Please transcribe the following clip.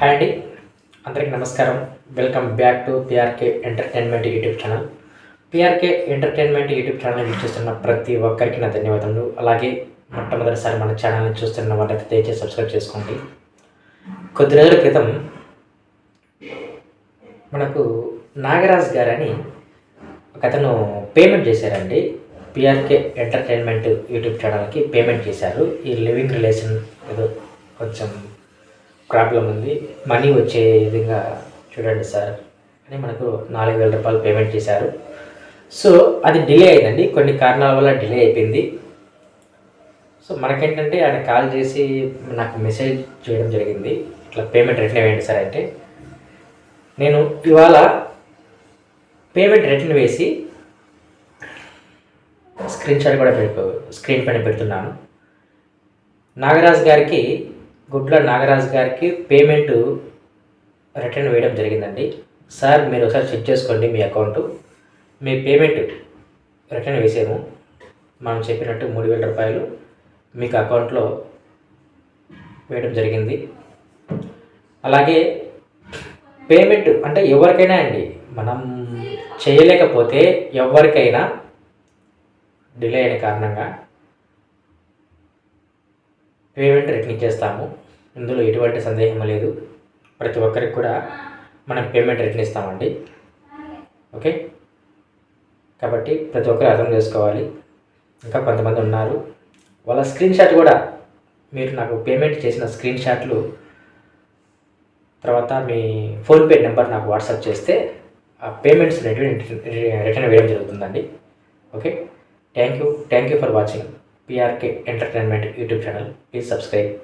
Hi అండి అందరికీ నమస్కారం welcome back to PRK Entertainment YouTube channel PRK Entertainment YouTube channel చూస్తున్న ప్రతి ఒక్కరికి నా ధన్యవాదములు అలాగే మొట్టమొదటిసారి మన ఛానల్ని చూస్తున్న వాళ్ళకి దయచేసి సబ్స్క్రైబ్ చేసుకోండి కొద్ది రోజుల క్రితం మనకు నాగరాజ్ గారని ఒకతను పేమెంట్ చేశారండి పిఆర్కే ఎంటర్టైన్మెంట్ యూట్యూబ్ ఛానల్కి పేమెంట్ చేశారు ఈ లివింగ్ రిలేషన్ ఏదో కొంచెం ప్రాబ్లం ఉంది మనీ వచ్చే విధంగా చూడండి సార్ అని మనకు నాలుగు వేల రూపాయలు పేమెంట్ చేశారు సో అది డిలే అయిందండి కొన్ని కారణాల వల్ల డిలే అయిపోయింది సో మనకేంటంటే ఆయన కాల్ చేసి నాకు మెసేజ్ చేయడం జరిగింది ఇట్లా పేమెంట్ రిటర్న్ వేయండి సార్ అంటే నేను ఇవాళ పేమెంట్ రిటర్న్ వేసి స్క్రీన్ షాట్ కూడా పెట్టు స్క్రీన్ పైన పెడుతున్నాను నాగరాజ్ గారికి గుడ్ల నాగరాజ్ గారికి పేమెంట్ రిటర్న్ వేయడం జరిగిందండి సార్ మీరు ఒకసారి చెక్ చేసుకోండి మీ అకౌంటు మీ పేమెంట్ రిటర్న్ వేసాము మనం చెప్పినట్టు మూడు వేల రూపాయలు మీకు అకౌంట్లో వేయడం జరిగింది అలాగే పేమెంట్ అంటే ఎవరికైనా అండి మనం చేయలేకపోతే ఎవరికైనా డిలే అయిన కారణంగా పేమెంట్ రిటర్న్ ఇచ్చేస్తాము ఇందులో ఎటువంటి సందేహం లేదు ప్రతి ఒక్కరికి కూడా మనం పేమెంట్ రిటర్న్ ఇస్తామండి ఓకే కాబట్టి ప్రతి ఒక్కరు అర్థం చేసుకోవాలి ఇంకా కొంతమంది ఉన్నారు వాళ్ళ స్క్రీన్ షాట్ కూడా మీరు నాకు పేమెంట్ చేసిన స్క్రీన్ షాట్లు తర్వాత మీ ఫోన్పే నెంబర్ నాకు వాట్సాప్ చేస్తే ఆ పేమెంట్స్ రిటర్న్ రిటర్న్ వేయడం జరుగుతుందండి okay thank you thank you for watching PRK Entertainment YouTube channel. Please subscribe.